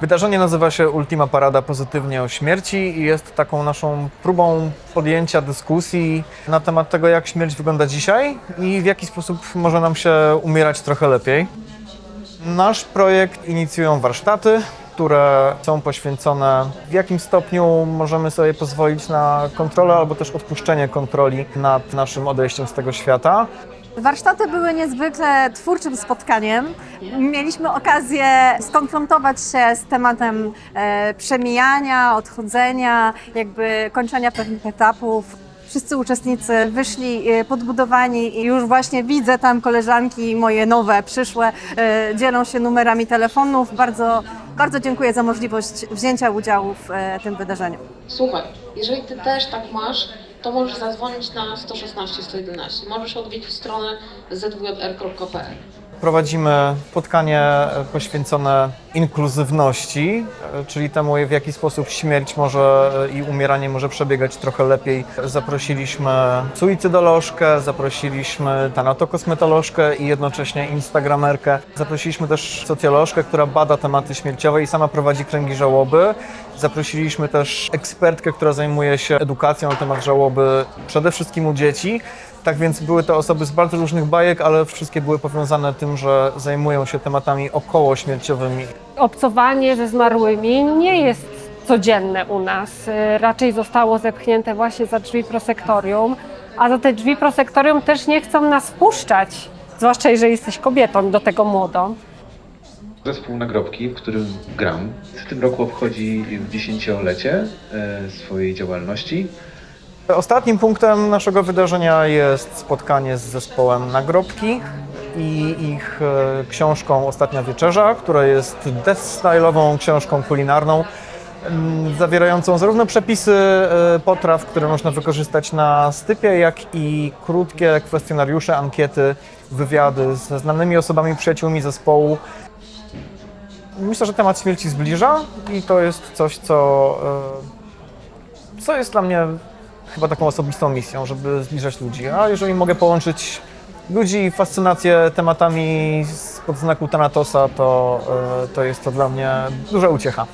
Wydarzenie nazywa się Ultima Parada Pozytywnie o Śmierci i jest taką naszą próbą podjęcia dyskusji na temat tego, jak śmierć wygląda dzisiaj i w jaki sposób może nam się umierać trochę lepiej. Nasz projekt inicjują warsztaty, które są poświęcone w jakim stopniu możemy sobie pozwolić na kontrolę albo też odpuszczenie kontroli nad naszym odejściem z tego świata. Warsztaty były niezwykle twórczym spotkaniem. Mieliśmy okazję skonfrontować się z tematem e, przemijania, odchodzenia, jakby kończenia pewnych etapów. Wszyscy uczestnicy wyszli e, podbudowani i już właśnie widzę tam koleżanki moje nowe, przyszłe, e, dzielą się numerami telefonów. Bardzo, bardzo dziękuję za możliwość wzięcia udziału w tym wydarzeniu. Słuchaj, jeżeli ty też tak masz, to możesz zadzwonić na 116 111. Możesz odwiedzić stronę zwjr.pl. Prowadzimy spotkanie poświęcone inkluzywności, e, czyli temu, w jaki sposób śmierć może e, i umieranie może przebiegać trochę lepiej. Zaprosiliśmy suicydolożkę, zaprosiliśmy tanatokosmetolożkę i jednocześnie instagramerkę. Zaprosiliśmy też socjolożkę, która bada tematy śmierciowe i sama prowadzi kręgi żałoby. Zaprosiliśmy też ekspertkę, która zajmuje się edukacją na temat żałoby przede wszystkim u dzieci. Tak więc były to osoby z bardzo różnych bajek, ale wszystkie były powiązane tym, że zajmują się tematami okołośmierciowymi. Obcowanie ze zmarłymi nie jest codzienne u nas. Y, Raczej zostało zepchnięte właśnie za drzwi prosektorium, a za te drzwi prosektorium też nie chcą nas wpuszczać, zwłaszcza jeżeli jesteś kobietą, do tego młodą. Zespół Nagrobki, w którym gram, w tym roku obchodzi dziesięciolecie e, swojej działalności. Ostatnim punktem naszego wydarzenia jest spotkanie z zespołem Nagrobki i ich e, książką Ostatnia Wieczerza, która jest death-style'ową książką kulinarną, zawierającą zarówno przepisy e, potraw, które można wykorzystać na stypie, jak i krótkie kwestionariusze, ankiety, wywiady ze znanymi osobami, przyjaciółmi zespołu. Myślę, że temat śmierci zbliża i to jest coś, co, e, co jest dla mnie chyba taką osobistą misją, żeby zbliżać ludzi. A jeżeli mogę połączyć ludzi fascynację tematami z podznaku Thanatosa, to, e, to jest to dla mnie duża uciecha.